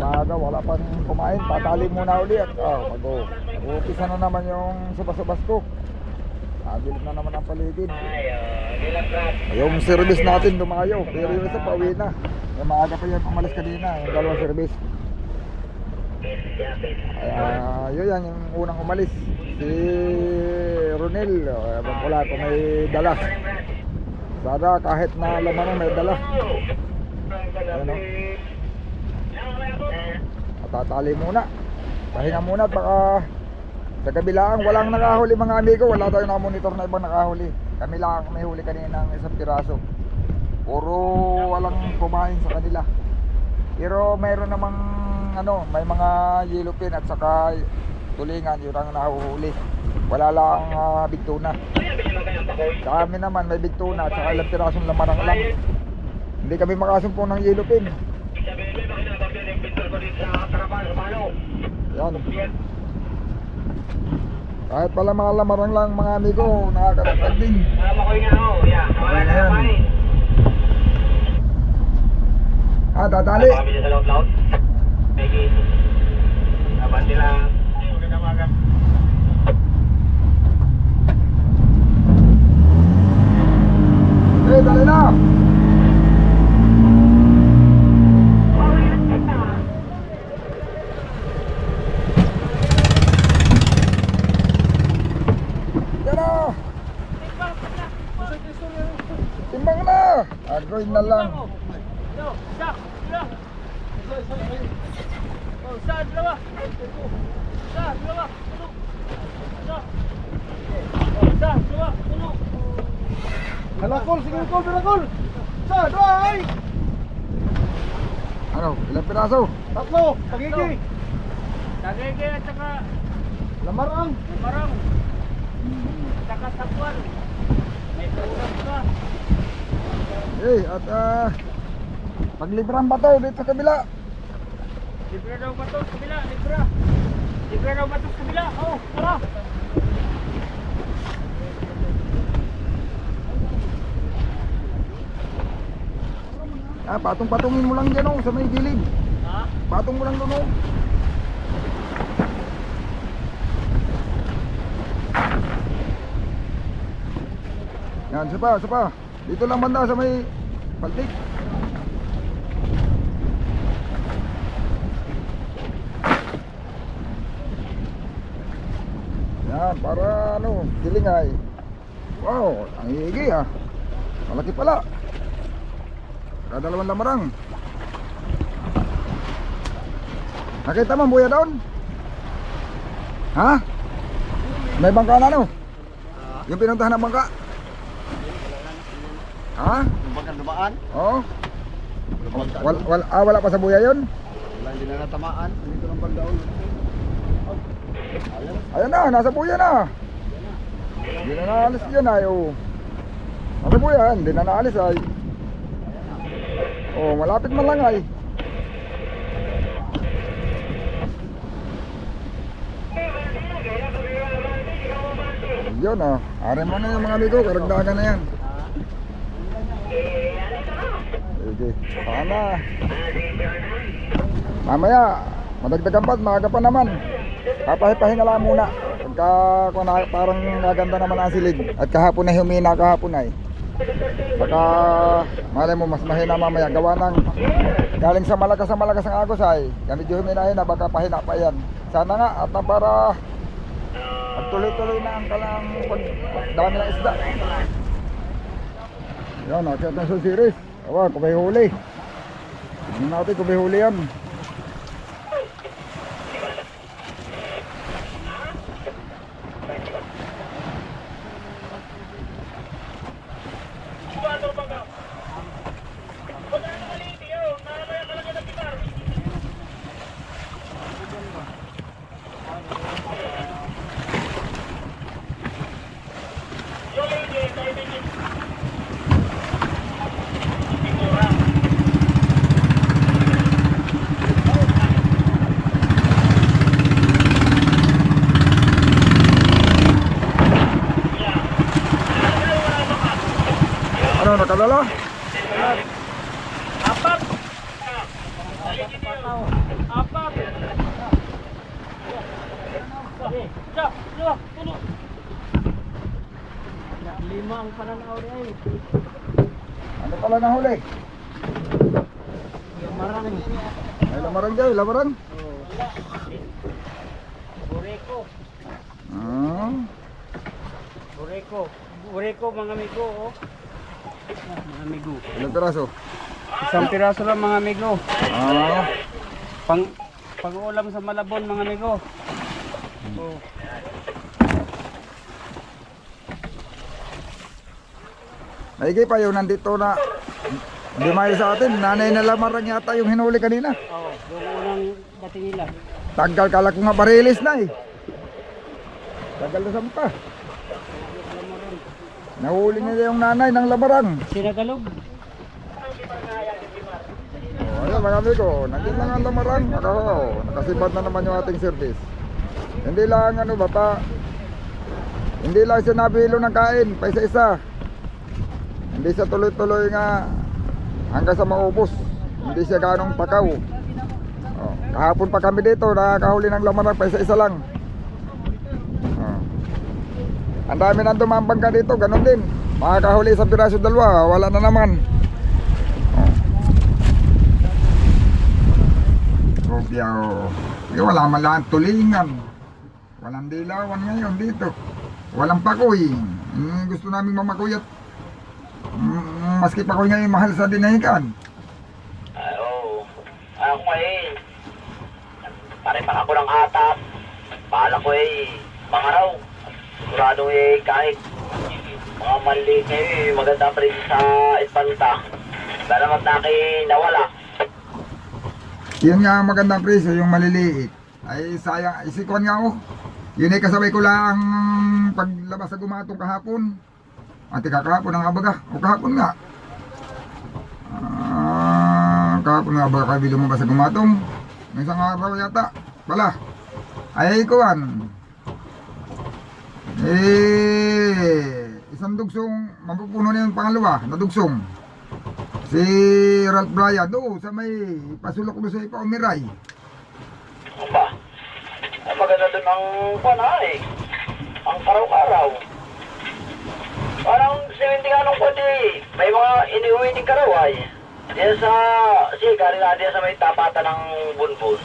Maaga, wala pang kumain. Tatali muna ulit. Oh, pag umpisa na naman yung subas-subas ko. Nagilip na naman ang paligid. Yung service natin dumayo. Pero yung isa pauwi na. Yung maaga pa yan umalis kanina. Yung dalawang service. Kaya yun yan yung unang umalis. Si Ronel. Ewan ko lang kung may dala. Sana kahit na laman may dala. Ano? Matatali muna. Pahinga muna baka sa kabilang walang nakahuli mga amigo. Wala tayong nakamonitor na ibang nakahuli. Kami lang ang may huli kanina ng isang piraso. Puro walang kumain sa kanila. Pero mayroon namang ano, may mga yellow pin at saka tulingan yun ang nahuhuli. Wala lang uh, big tuna. Sa naman may big tuna at saka ilang pirasong lamarang lang. Hindi kami makasumpong ng yellow pin. Yan. Kahit pala mga lamarang lang mga amigo, nakakaratag din. Okay na yan. Ah, dadali. Eh, dali na. Yan na. Timbang na. Agoy na lang. Halakol, sige kol, halakol. Sa, ay. Ano, ilang piraso? Tatlo, pagigi. Dagege at saka Lamarang. marang. Saka sakwan. May ulam ka. Eh, at ah, paglibrang ba to dito sa kabila? Libre daw ba ito? Kabila, libre. Libre daw ba ito? Kabila. Oh, tara. Ah, patong-patungin mo lang dyan oh, sa may gilid. Ha? Patong mo lang doon oh. Yan, isa pa, isa pa. Dito lang banda sa may paltik. Yan, para ano, kilingay. Wow, ang higi ah. Malaki pala. Kadalawan lamarang. Nakita mo buya doon? Ha? May bangka na no? Yung pinuntahan ng bangka? Ha? Bagan dumaan. Oo. Wal, wal, ah, wala pa sa buya yun? Wala hindi na natamaan. Dito lang pagdaon. Ayan na, nasa buya na. Hindi na naalis yan ay. Oh. Nasa buya, hindi na naalis ay. Oh, malapit man lang ay. Yun oh. Are mo na yung mga amigo, karagdagan na yan. Sige, sana. Mamaya, madagdagan pa, maaga pa naman. Papahipahinga lang muna. Pagka parang naganda naman ang silid. At kahapon na humina kahapon ay. Baka malay mo mas mahina mamaya. Gawa ng galing sa malakas sa malakas ang agos ay. Medyo humina na baka pahina pa yan. Sana nga at na para magtuloy-tuloy na ang kalang pag dami ng isda. Yan, nakita ng series. Awa, kung may huli. Tingnan natin kung may huli yan. Apat. Isa, dua, tulo. Lima ang pananaw eh. Ano pala nahuli? Marami. Ay, lamarang dyan, lamarang. Bureko. Ah. Bureko. Bureko mga amigo, oh. Mga amigo. Ilang piraso? Isang piraso lang mga amigo. Ah. Pang pag-ulam sa Malabon mga amigo. Oh. Naigi pa yun, nandito na. Hindi mayo sa atin. Nanay na lamarang yata yung hinuli kanina. Oh, yung unang dating nila. Tagal kala ko nga barilis na eh. Tagal na sampa. Nahuli niya yung nanay ng labarang. Sinagalog. Oh, ayun mga amigo, lang ang lamarang. Ako, nakasibad na naman yung ating service. Hindi lang ano bata. Hindi lang siya nabilo ng kain, pa isa-isa. Hindi siya tuloy-tuloy nga hanggang sa maubos. Hindi siya ganong takaw. Oh, kahapon pa kami dito, nakakahuli ng lamarang pa isa-isa lang. Ang dami nang tumambang ka dito, ganun din. Makakahuli sa piraso dalawa, wala na naman. Rubya, oh. Eh, wala man lang tulingan. Walang dilawan ngayon dito. Walang pakoy. Mm, gusto namin mamakuyat. Mm, maski pakoy ngayon mahal sa dinahikan. Ay, oo. Ako eh, pare pa ako ng atap. Paala ko eh, mga. Sigurado eh, kahit mga maliit eh, maganda pa rin sa Espanta. Naman na akin nawala. Yun nga ang magandang presyo, yung maliliit. Ay sayang, isikuan nga ako. Yun ay kasabay ko lang paglabas sa gumatong kahapon. Ate kakahapon ang abaga. O kahapon nga. Ah, kahapon nga ba kayo lumabas sa gumatong? Isang araw yata. Wala. Ay kuan. Eh, isang dugsong, mapupuno na yung pangalawa, na dugsong. Si Ralph Bryan, do, sa may pasulok do sa Ipaumiray. Ano ba? Ay, maganda doon ang pana eh. Ang karaw-karaw. Parang sininti nga nung kundi, may mga iniuwi din karaway. Diyan sa, sige, gari na diyan sa may tapatan ng bunbun.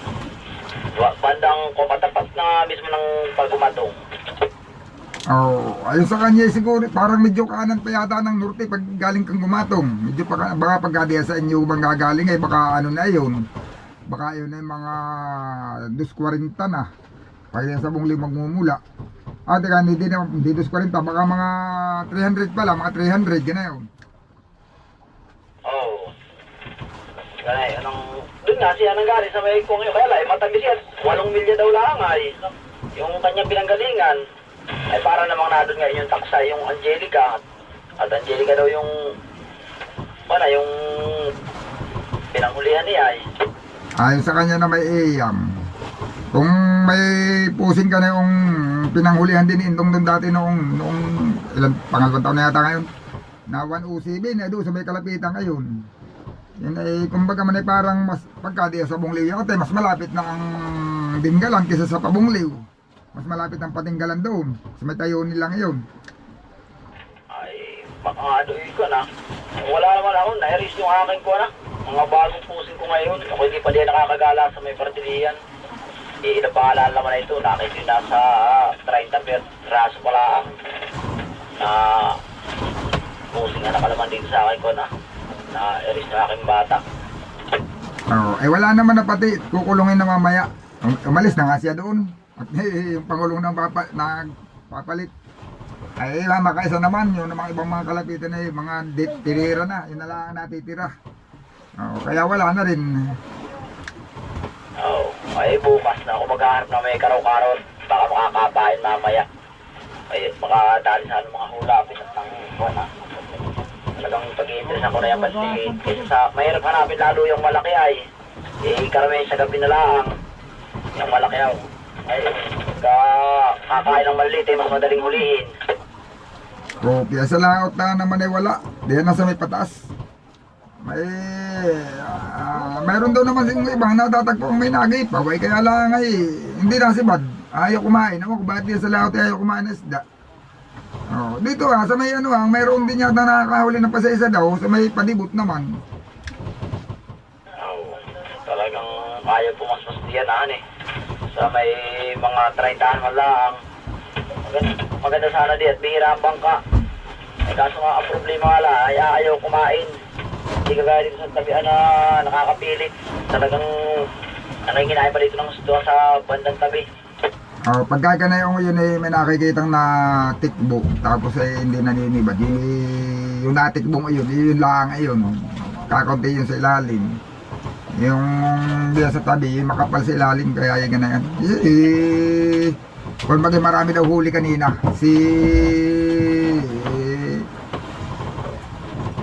Bandang kopatapat na mismo ng paggumatong. Oh, ayun sa kanya siguro, parang medyo kanan pa yata ng norte pag galing kang gumatong. Medyo pa, baka pag sa inyo bang gagaling ay baka ano na yun. Baka yun ay mga 240 na. Pag sa bungli magmumula. Ah, teka, hindi, hindi, hindi 240, baka mga 300 pala, mga 300, gana yun. Oh. Ganay, anong... Doon nga siya nang galing sa may kung yun. Kaya lang, eh, matamis yan. Walong milya daw lang ay. Yung kanyang pinanggalingan, ay para namang nadun nga yung taksa, yung Angelica. At Angelica daw yung... Wala, yung... Pinanghulihan niya ay. Ayon sa kanya na may AM. Kung may pusing ka na yung pinanghulihan din ni Indong doon dati noong, noong ilan, pangalawang taon na yata ngayon. Na 107 na doon sa may kalapitan ngayon. Yan ay kumbaga man ay parang mas pagka di sa Bungliw yata mas malapit na ang Dinggalan kaysa sa Pabungliw. Mas malapit ang Patinggalan doon. Sa may tayo nila ngayon. Ay, doon ko na. Wala naman ako, nairis yung aking ko na. Mga bagong pusing ko ngayon. Ako hindi pa din nakakagala sa may partilian. Eh, napaalala naman na ito. Nakita yung nasa ah, 30 per raso pala ang na pusing na nakalaman dito sa akin ko na. Na iris na aking bata. Oh, eh wala naman na pati kukulungin na mamaya. Um- Umalis na nga siya doon. At eh, yung pangulong ng papa, nagpapalit. Ay, makaisa naman yun ng mga ibang mga kalapitan ay mga tirira na. Yun na lang ang natitira. Oh, kaya wala na rin. Oo. ay, bukas na ako maghahanap na may karaw-karaw. Baka makakapain mamaya. Ay, baka dali sa mga hula. Pinat ng ko na. Talagang pag-iinteres ako na yung maliit. Kasi sa, mahirap hanapin lalo yung malaki ay. Eh, karamihan sa gabi na lang. Yung malaki ay. Ay, ka, kakain ng maliit eh, mas madaling hulihin. Kopya sa laot na naman ay wala. Diyan na sa may patas. May, ah, meron daw naman yung ibang natatagpo ang may nagay pa. Way kaya lang ay, hindi na si Bad. Ayaw kumain. Ako bakit diyan sa laot ay ayaw kumain ng isda. Oh, dito ah, sa may ano ah, mayroon din yata nakakahuli ng pasa-isa daw, sa may padibot naman. Oo. talagang kaya pumasmas diyan eh. Sa may mga 30 man lang. Maganda, maganda sana di at bihira ang bangka. Eh, kaso nga ang problema nga lang, ay ayaw kumain. Hindi ka gaya dito sa tabihan na nakakapilit. Talagang ano yung kinain pa dito ng gusto sa bandang tabi. Oh, pagka ka na yung yun eh, may nakikitang na tikbo, tapos ay hindi naninibad. Yung, yung natikbo mo yun, yun lang ayun. Kakunti yun sa ilalim. Yung diyan sa tabi, makapal sa ilalim, kaya yung ganyan. Eh, kung maging marami daw huli kanina, si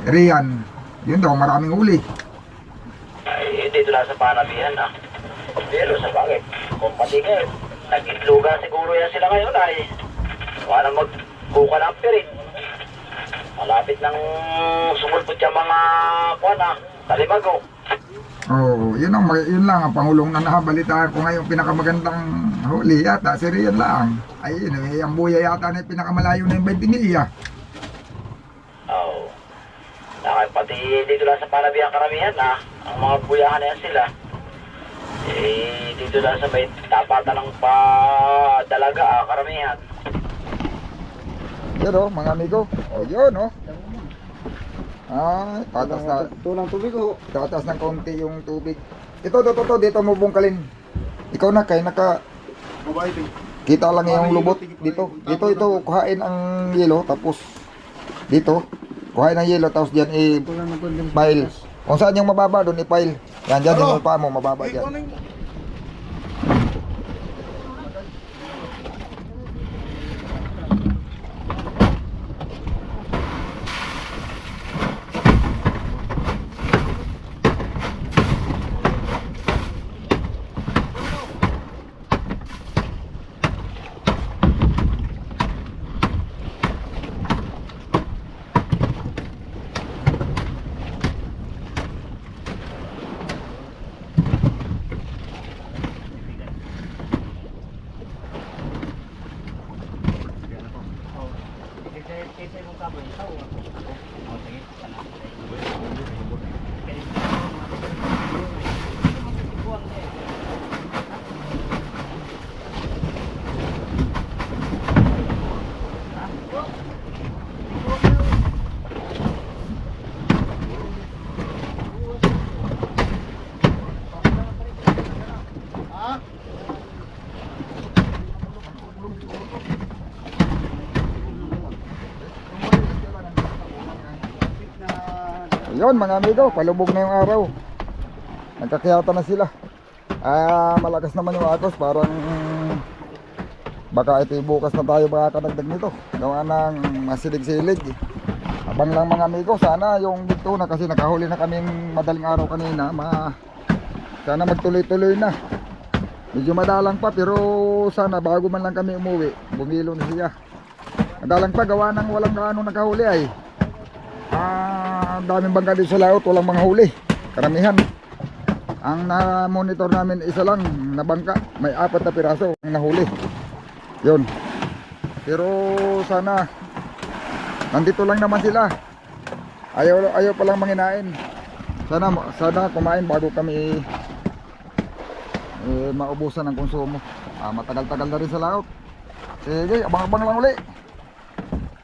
Rian, yun daw, maraming huli. Ay, dito lang sa panabihan ah. Pero sa bagay, kung pati kayo, nag-itlugan siguro yan sila ngayon ay wala magbuka ng pirit. Malapit ng sumulpot yung mga kuwan ah, talimago. Oo, yun, ang, yun lang ang pangulong na nakabalitaan ko ngayon pinakamagandang huli yata, si Rian lang. Ay, yun, eh, ang buya yata na yung pinakamalayo na yung 20 milya. Oo. Nakay pati dito lang sa panabihan karamihan ah, ang mga buyahan na yan sila. Eh, dito lang sa may tapatan ng padalaga ah, karamihan. Yun oh, mga amigo. O yun oh. Ay, tatas na, Tulang tubig oh. tatas ng konti yung tubig. Ito, ito, ito, dito mo bungkalin. Ikaw na, kay naka, kita lang yung lubot dito. Dito, ito, kuhain ang yelo, tapos dito, kuhain ang yelo, tapos dyan i-pile. Kung saan yung mababa, doon i-pile. Yan, dyan yung pa mo, mababa dyan. Ayun mga amigo, palubog na yung araw. Nagkakiyata na sila. Ah, malakas naman yung agos, parang baka ito bukas na tayo makakadagdag nito. Gawa ng masilig-silig. Abang lang mga amigo, sana yung dito na kasi nakahuli na kaming madaling araw kanina. Ma sana magtuloy-tuloy na. Medyo madalang pa pero sana bago man lang kami umuwi, bumilo na siya. Madalang pa gawa ng walang gaano nakahuli ay. Ah, ang daming bangka dito sa laot, walang mga huli. Karamihan. Ang na-monitor namin isa lang na bangka, may apat na piraso ang nahuli. 'Yon. Pero sana nandito lang naman sila. Ayaw ayaw pa lang manginain. Sana sana kumain bago kami eh, maubusan ng konsumo. Ah, matagal-tagal na rin sa laot. Sige, abang-abang lang uli.